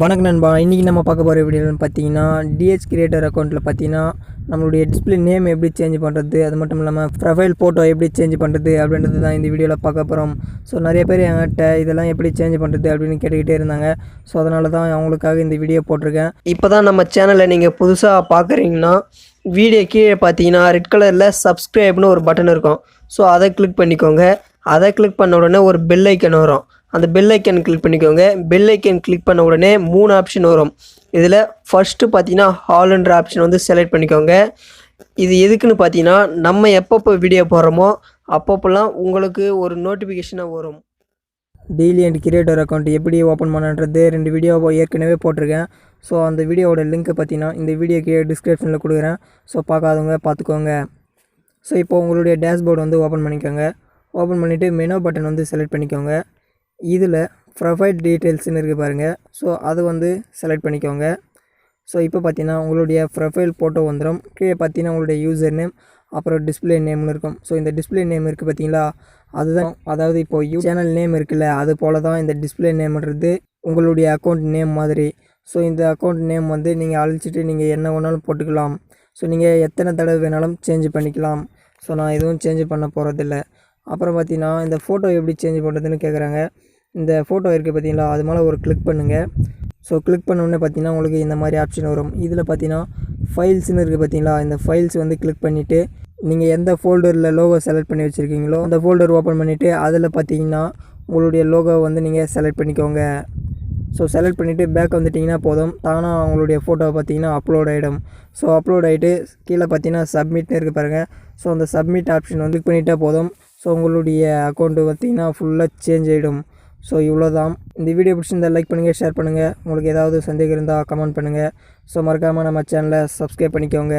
வணக்கம் நண்பா. இன்றைக்கி நம்ம பார்க்க போகிற வீடியோன்னு பார்த்தீங்கன்னா டிஹெச் கிரியேட்டர் அக்கௌண்ட்டில் பார்த்தீங்கன்னா நம்மளுடைய டிஸ்பிளே நேம் எப்படி சேஞ்ச் பண்ணுறது அது மட்டும் இல்லாமல் ப்ரொஃபைல் ஃபோட்டோ எப்படி சேஞ்ச் பண்ணுறது அப்படின்றது தான் இந்த வீடியோவில் பார்க்க போகிறோம் ஸோ நிறைய பேர் என்கிட்ட இதெல்லாம் எப்படி சேஞ்ச் பண்ணுறது அப்படின்னு கேட்டுக்கிட்டே இருந்தாங்க. ஸோ அதனால தான் அவங்களுக்காக இந்த வீடியோ போட்டிருக்கேன். இப்போ தான் நம்ம சேனலை நீங்கள் புதுசாக பார்க்குறீங்கன்னா வீடியோ கீழே பார்த்தீங்கன்னா ரெட் கலரில் சப்ஸ்கிரைப்னு ஒரு பட்டன் இருக்கும். ஸோ அதை கிளிக் பண்ணிக்கோங்க. அதை கிளிக் பண்ண உடனே ஒரு பெல் ஐக்கன் வரும். அந்த பெல் ஐக்கன் கிளிக் பண்ணிக்கோங்க. பெல் ஐக்கன் கிளிக் பண்ண உடனே மூணு ஆப்ஷன் வரும். இதில் ஃபஸ்ட்டு பார்த்தீங்கன்னா ஹால்ன்ற ஆப்ஷன் வந்து செலக்ட் பண்ணிக்கோங்க. இது எதுக்குன்னு பார்த்தீங்கன்னா நம்ம எப்பப்போ வீடியோ போடுறோமோ அப்பப்போலாம் உங்களுக்கு ஒரு நோட்டிஃபிகேஷனாக வரும். டெய்லி அண்ட் கிரியேட்டர் அக்கௌண்ட் எப்படி ஓப்பன் பண்ணுறது ரெண்டு வீடியோ ஏற்கனவே போட்டிருக்கேன். ஸோ அந்த வீடியோவோட லிங்க்கை பார்த்தீங்கன்னா இந்த வீடியோ கீழே டிஸ்கிரிப்ஷனில் கொடுக்குறேன். ஸோ பார்க்காதவங்க பார்த்துக்கோங்க ஸோ இப்போ உங்களுடைய டேஷ்போர்டு வந்து ஓப்பன் பண்ணிக்கோங்க. ஓப்பன் பண்ணிவிட்டு மெனோ பட்டன் வந்து செலக்ட் பண்ணிக்கோங்க. இதில் ப்ரொஃபைல் டீட்டெயில்ஸ்னு இருக்குது பாருங்கள் ஸோ அது வந்து செலக்ட் பண்ணிக்கோங்க. ஸோ இப்போ பார்த்தீங்கன்னா உங்களுடைய ப்ரொஃபைல் ஃபோட்டோ வந்துடும் கீழே பார்த்தீங்கன்னா உங்களுடைய யூசர் நேம் அப்புறம் டிஸ்பிளே நேம்னு இருக்கும். ஸோ இந்த டிஸ்பிளே நேம் இருக்குது பார்த்தீங்களா? அதுதான் அதாவது இப்போ யூ சேனல் நேம் இருக்குல்ல அது போல தான் இந்த டிஸ்பிளே நேம்ன்றது உங்களுடைய அக்கௌண்ட் நேம் மாதிரி. ஸோ இந்த அக்கௌண்ட் நேம் வந்து நீங்கள் அழிச்சிட்டு நீங்கள் என்ன வேணாலும் போட்டுக்கலாம். ஸோ நீங்கள் எத்தனை தடவை வேணாலும் சேஞ்ச் பண்ணிக்கலாம். ஸோ நான் எதுவும் சேஞ்ச் பண்ண போகிறதில்ல அப்புறம் பார்த்தீங்கன்னா இந்த ஃபோட்டோ எப்படி சேஞ்ச் பண்ணுறதுன்னு கேட்குறாங்க இந்த ஃபோட்டோ இருக்குது பார்த்தீங்களா அது மேலே ஒரு கிளிக் பண்ணுங்கள் ஸோ கிளிக் பண்ணோடனே பார்த்தீங்கன்னா உங்களுக்கு இந்த மாதிரி ஆப்ஷன் வரும். இதில் பார்த்தீங்கன்னா ஃபைல்ஸ்னு இருக்குது பார்த்தீங்களா இந்த ஃபைல்ஸ் வந்து கிளிக் பண்ணிவிட்டு நீங்கள் எந்த ஃபோல்டரில் லோகோ செலக்ட் பண்ணி வச்சுருக்கீங்களோ அந்த ஃபோல்டர் ஓப்பன் பண்ணிவிட்டு அதில் பார்த்தீங்கன்னா உங்களுடைய லோகோவை வந்து நீங்கள் செலக்ட் பண்ணிக்கோங்க. ஸோ செலக்ட் பண்ணிவிட்டு பேக் வந்துட்டிங்கன்னா போதும். தானாக அவங்களுடைய ஃபோட்டோவை பார்த்தீங்கன்னா அப்லோட் ஆகிடும் ஸோ அப்லோட் ஆகிட்டு கீழே பார்த்தீங்கன்னா சப்மிட்னு இருக்குது பாருங்கள் ஸோ அந்த சப்மிட் ஆப்ஷன் வந்து கிளிக் போதும். ஸோ உங்களுடைய அக்கௌண்ட்டு பார்த்தீங்கன்னா ஃபுல்லாக சேஞ்ச் ஆகிடும் ஸோ இவ்வளோ தான் இந்த வீடியோ பிடிச்சிருந்தால் லைக் பண்ணுங்கள் ஷேர் பண்ணுங்கள் உங்களுக்கு ஏதாவது சந்தேகம் இருந்தால் கமெண்ட் பண்ணுங்கள் ஸோ மறக்காமல் நம்ம சேனலை சப்ஸ்கிரைப் பண்ணிக்கோங்க.